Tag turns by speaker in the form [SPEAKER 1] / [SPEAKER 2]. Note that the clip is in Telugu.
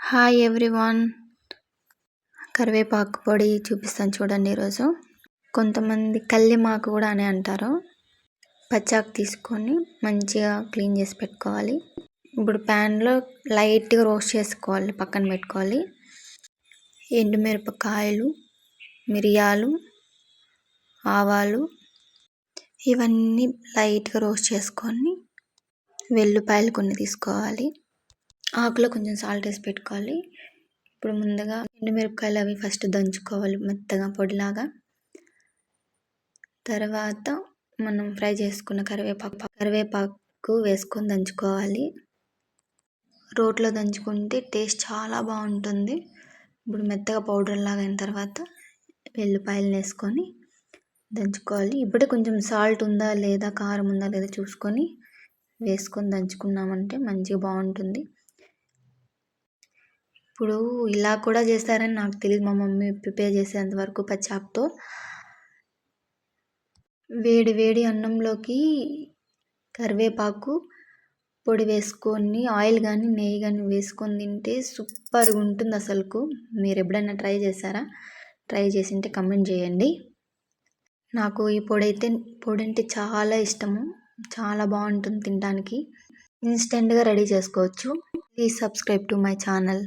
[SPEAKER 1] హాయ్ ఎవ్రీవన్ కరివేపాకు పొడి చూపిస్తాను చూడండి ఈరోజు. కొంతమంది కల్లిమాకు కూడా అని అంటారు. పచ్చాకు తీసుకొని మంచిగా క్లీన్ చేసి పెట్టుకోవాలి. ఇప్పుడు ప్యాన్లో లైట్గా రోస్ట్ చేసుకోవాలి పక్కన పెట్టుకోవాలి. ఎండుమిరపకాయలు మిరియాలు ఆవాలు ఇవన్నీ లైట్గా రోస్ట్ చేసుకొని వెల్లుపాయలు కొన్ని తీసుకోవాలి. ఆకులో కొంచెం సాల్ట్ వేసి పెట్టుకోవాలి. ఇప్పుడు ముందుగా ఎండుమిరపకాయలు అవి ఫస్ట్ దంచుకోవాలి మెత్తగా పొడిలాగా. తర్వాత మనం ఫ్రై చేసుకున్న కరివేపాకు కరివేపాకు వేసుకొని దంచుకోవాలి. రోట్లో దంచుకుంటే టేస్ట్ చాలా బాగుంటుంది. ఇప్పుడు మెత్తగా పౌడర్ లాగా అయిన తర్వాత వెల్లిపాయలు వేసుకొని దంచుకోవాలి. ఇప్పుడే కొంచెం సాల్ట్ ఉందా లేదా కారం ఉందా లేదా చూసుకొని వేసుకొని దంచుకున్నామంటే మంచిగా బాగుంటుంది. ఇప్పుడు ఇలా కూడా చేస్తారని నాకు తెలియదు మా మమ్మీ ప్రిపేర్ చేసేంత వరకు పచ్చాకుతో వేడి వేడి అన్నంలోకి కరివేపాకు పొడి వేసుకొని ఆయిల్ కానీ నెయ్యి కానీ వేసుకొని తింటే సూపర్గా ఉంటుంది అసలుకు. మీరు ఎప్పుడైనా ట్రై చేశారా? ట్రై చేసింటే కమెంట్ చేయండి. నాకు ఈ పొడి అయితే పొడి అంటే చాలా ఇష్టము. చాలా బాగుంటుంది తినడానికి. ఇన్స్టెంట్గా రెడీ చేసుకోవచ్చు. Please subscribe to my channel.